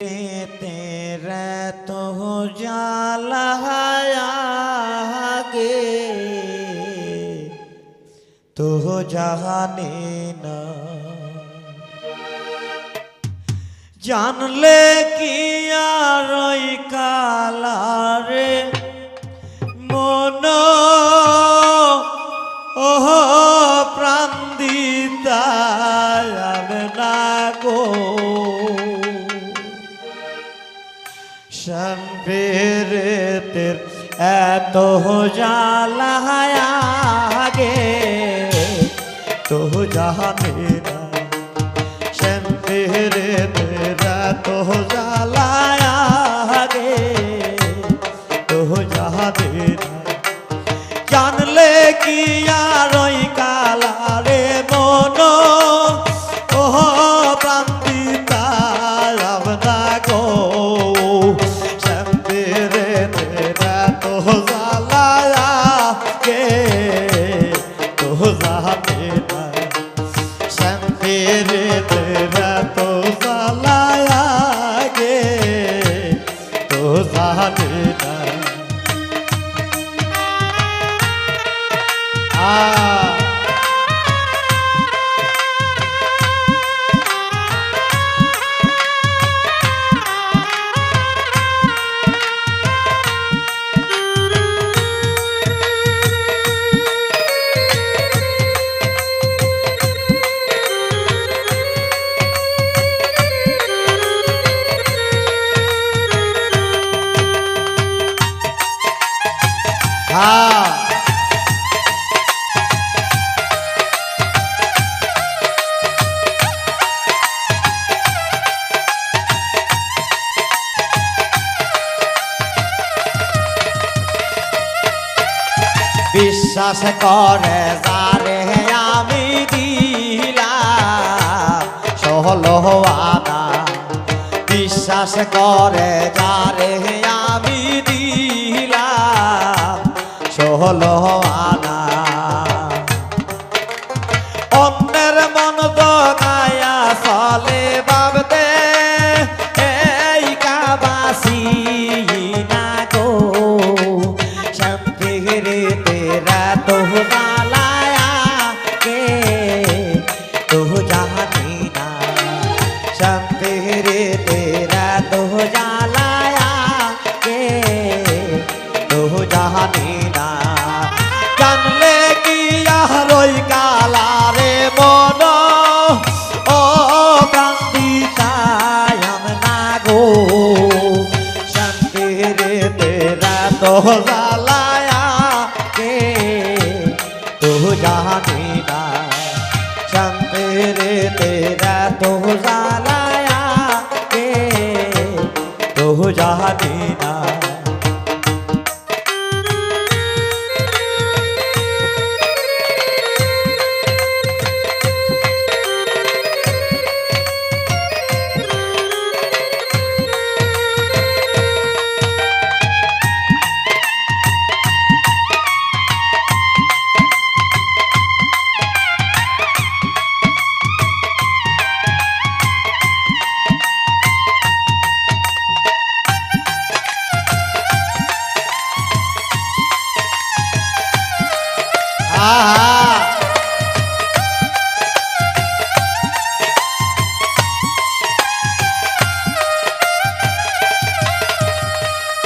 तेरा तो जाला आगे तो জানে না জানলে কি আর ওই এত জ্বালাগে তো জানে না সম্পেরেতের এত জ্বালাগে তো জানে না জানলে কি আর ওই কালারে মন বিশ্বাস করে যারে আমি দিলাম সহল আদা বিশ্বাস করে যারে আমি দিলাম সহল আনা তেরা তো জালায়া কে? তো জানি না জানলে কি আর ওই কালারে মন? ও কান্দি কায়াম না গো। শান্তিরে তেরা তো জালায়া কে? তো জানি না শান্তিরে তেরা তো জালায়া তো জানি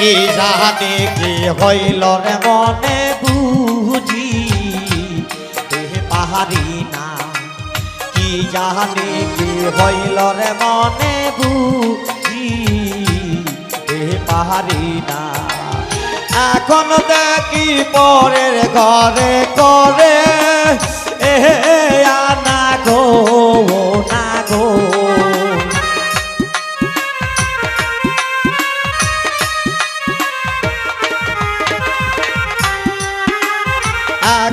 কি জানে কি হইল রে মনে বুঝি? পাহাড়ি না। কি জানে কি হইল রে মনে বুঝি? পাহাড়ি না। এখন দেখি পরের ঘরে করে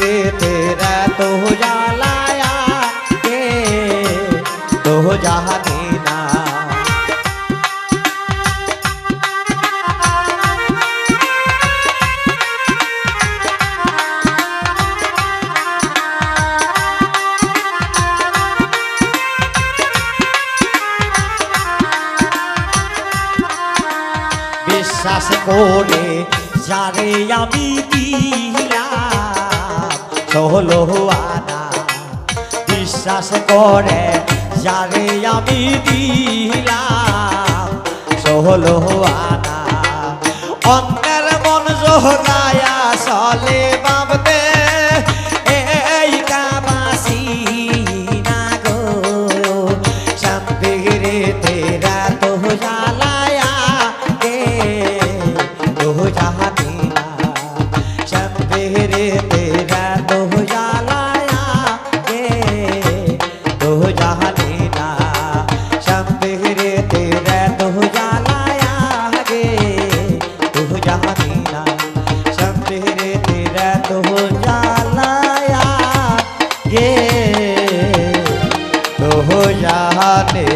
रे तेरा तो जालाया के तो जहा देना। जा रे या बीती দিলা ষোলোয়ানা বিশ্বাস করে যারে আমি দিলাম। ষোলো i'm